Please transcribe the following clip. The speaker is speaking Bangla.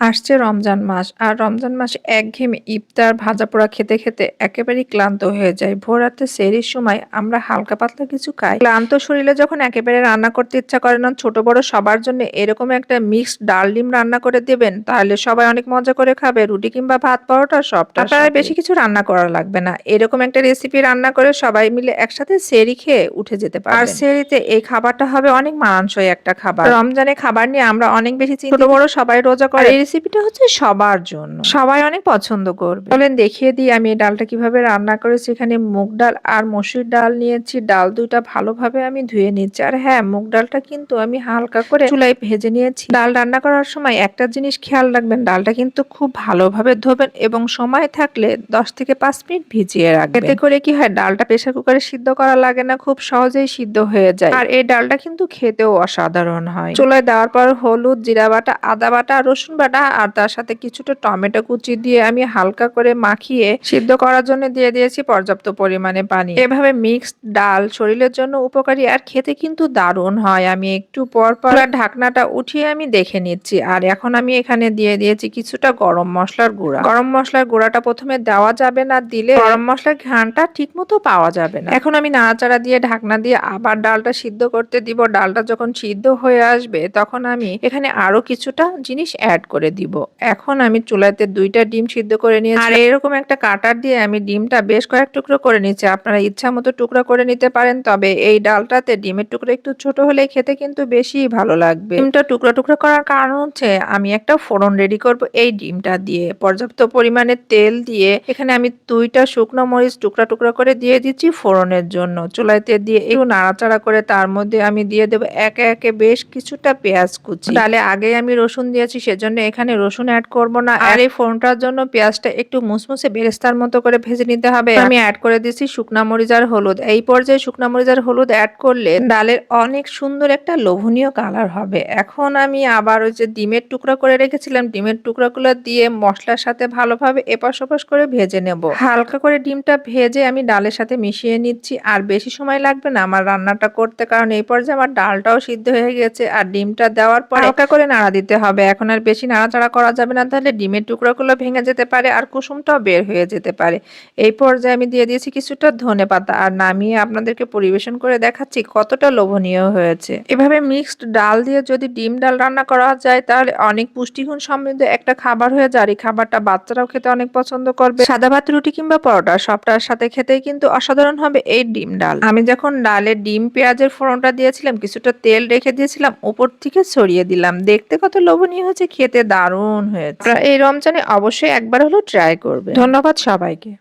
আসছে রমজান মাস আর রমজান মাসে একঘেয়েমি ইফতার ভাজা পোড়া খেতে খেতে একেবারেই ক্লান্ত হয়ে যায়। ভোর রাতে সেরির সময় আমরা হালকা পাতলা কিছু খাই। ক্লান্ত শরীরে যখন একেবারে রান্না করতে ইচ্ছা করে না ছোট বড় সবার জন্য এরকম একটা মিক্সড ডাল ডিম রান্না করে দেবেন তাহলে সবাই অনেক মজা করে খাবে। রুটি কিংবা ভাত পরোটা সবটা আপনার বেশি কিছু রান্না করা লাগবে না। এরকম একটা রেসিপি রান্না করে সবাই মিলে একসাথে সেরি খেয়ে উঠে যেতে পারে আর সেরিতে এই খাবারটা হবে অনেক মানানসই একটা খাবার। রমজানে খাবার নিয়ে আমরা অনেক বেশি। ছোট বড় সবাই রোজা করে রেসিপিটা হচ্ছে সবার জন্য। সবাই অনেক পছন্দ করবে। বলেন দেখিয়ে দিই আমি এই ডালটা কীভাবে রান্না করেছি। এখানে মুগ ডাল আর মসুর ডাল নিয়েছি। ডাল দুইটা ভালোভাবে আমি ধুয়ে নিচ্ছি। আর হ্যাঁ মুগ ডালটা কিন্তু আমি হালকা করে চুলাই ভেজে নিয়েছি। ডাল রান্না করার সময় একটা জিনিস খেয়াল রাখবেন, ডালটা কিন্তু খুব ভালোভাবে ধোবেন এবং সময় থাকলে দশ থেকে পাঁচ মিনিট ভিজিয়ে রাখবেন। এতে করে কি হয়, ডালটা প্রেসার কুকারে সিদ্ধ করা লাগে না, খুব সহজেই সিদ্ধ হয়ে যায়। আর এই ডালটা কিন্তু খেতেও অসাধারণ হয়। চুলায় দেওয়ার পর হলুদ, জিরা বাটা, আদা বাটা, রসুন বাটা আর তার সাথে কিছুটা টমেটো কুচি দিয়ে আমি হালকা করে মাখিয়ে সিদ্ধ করার জন্য দিয়ে দিয়েছি পর্যাপ্ত পরিমাণে পানি। এভাবে মিক্সড ডাল শরীরের জন্য উপকারী আর খেতে কিন্তু দারুণ হয়। আমি একটু পর পর ঢাকনাটা উঠিয়ে আমি দেখে নিচ্ছি। আর এখন আমি এখানে দিয়ে দিয়েছি কিছুটা গরম মশলার গুঁড়া। গরম মশলার গুঁড়াটা প্রথমে দেওয়া যাবে না, দিলে গরম মশলার ঘ্রাণটা ঠিক মতো পাওয়া যাবে না। এখন আমি নাড়াচাড়া দিয়ে ঢাকনা দিয়ে আবার ডালটা সিদ্ধ করতে দিব। ডালটা যখন সিদ্ধ হয়ে আসবে, তখন আমি এখানে আরও কিছুটা জিনিস অ্যাড করে দিব। এখন আমি চুলাতে দুইটা ডিম সিদ্ধ করে নিয়েছি। আর। এরকম একটা কাটার দিয়ে আমি ডিমটা বেশ কয়েক টুকরো করে নিচ্ছি আপনারা ইচ্ছা মতো টুকরো করে নিতে পারেন তবে এই ডালটাতে ডিমের টুকরো একটু ছোট হলে খেতে কিন্তু বেশি ভালো লাগবে। ডিমটা টুকরো টুকরো করার কারণ হচ্ছে আমি একটা ফোড়ন রেডি করব এই ডিমটা দিয়ে। পর্যাপ্ত পরিমাণে তেল দিয়ে এখানে আমি দুইটা শুকনো মরিচ টুকরা টুকরা করে দিয়ে দিচ্ছি ফোড়নের জন্য। চুলাইতে দিয়ে একটু নাড়াচাড়া করে তার মধ্যে আমি দিয়ে দেবো একে একে বেশ কিছুটা পেঁয়াজ কুচি। ডালে আগে আমি রসুন দিয়েছি সেজন্য এখানে রসুন অ্যাড করব না। আর এই ফোড়নটার জন্য পেঁয়াজটা একটু মুসমুসে বেরেস্তার মতো করে ভেজে নিতে হবে। আমি অ্যাড করে দিচ্ছি শুকনা মরিচ আর হলুদ। এই পর্যায়ে শুকনা মরিচ আর হলুদ অ্যাড করলে ডালের অনেক সুন্দর একটা লোভনীয় কালার হবে। এখন আমি আবার ওই যে ডিমের টুকরা করে রেখেছিলাম। ডিমের টুকরাগুলো দিয়ে মশলার সাথে ভালোভাবে এপাশ ওপাশ করে ভেজে নেব। হালকা করে ডিমটা ভেজে আমি ডালের সাথে মিশিয়ে নিচ্ছি। আর বেশি সময় লাগবে না আমার রান্নাটা করতে কারণ এই পর্যায়ে আমার ডালটাও সিদ্ধ হয়ে গেছে। আর ডিমটা দেওয়ার পর হালকা করে নাড়া দিতে হবে। এখন আর বেশি নাড়াচাড়া করা যাবে না, তাহলে ডিমের টুকরোগুলো ভেঙে যেতে পারে আর কুসুমটাও বের হয়ে যেতে পারে। এই পর্যায়ে আমি দিয়ে দিয়েছি কিছুটা ধনে পাতা আর নামিয়ে আপনাদেরকে পরিবেশন করে দেখাচ্ছি কতটা লোভনীয় হয়েছে। এভাবে মিক্সড ডাল দিয়ে যদি ডিম ডাল রান্না করা যায়, তাহলে অনেক পুষ্টিগুণ সমৃদ্ধ একটা খাবার হয়ে যায়। এই খাবারটা বাচ্চারাও খেতে অনেক পছন্দ করবে। সাদা ভাত, রুটি কিংবা পরোটা সবটার সাথে খেতেই কিন্তু অসাধারণ হবে এই ডিম ডাল। আমি যখন ডালে ডিম, পেঁয়াজের ফোড়নটা দিয়েছিলাম, কিছুটা তেল রেখে দিয়েছিলাম, উপর থেকে ছড়িয়ে দিলাম। দেখতে কত লোভনীয় হয়েছে খেতে। দারুণ হয়েছে। এই রমজানে অবশ্যই একবার হলো ট্রাই করবে ধন্যবাদ সবাইকে।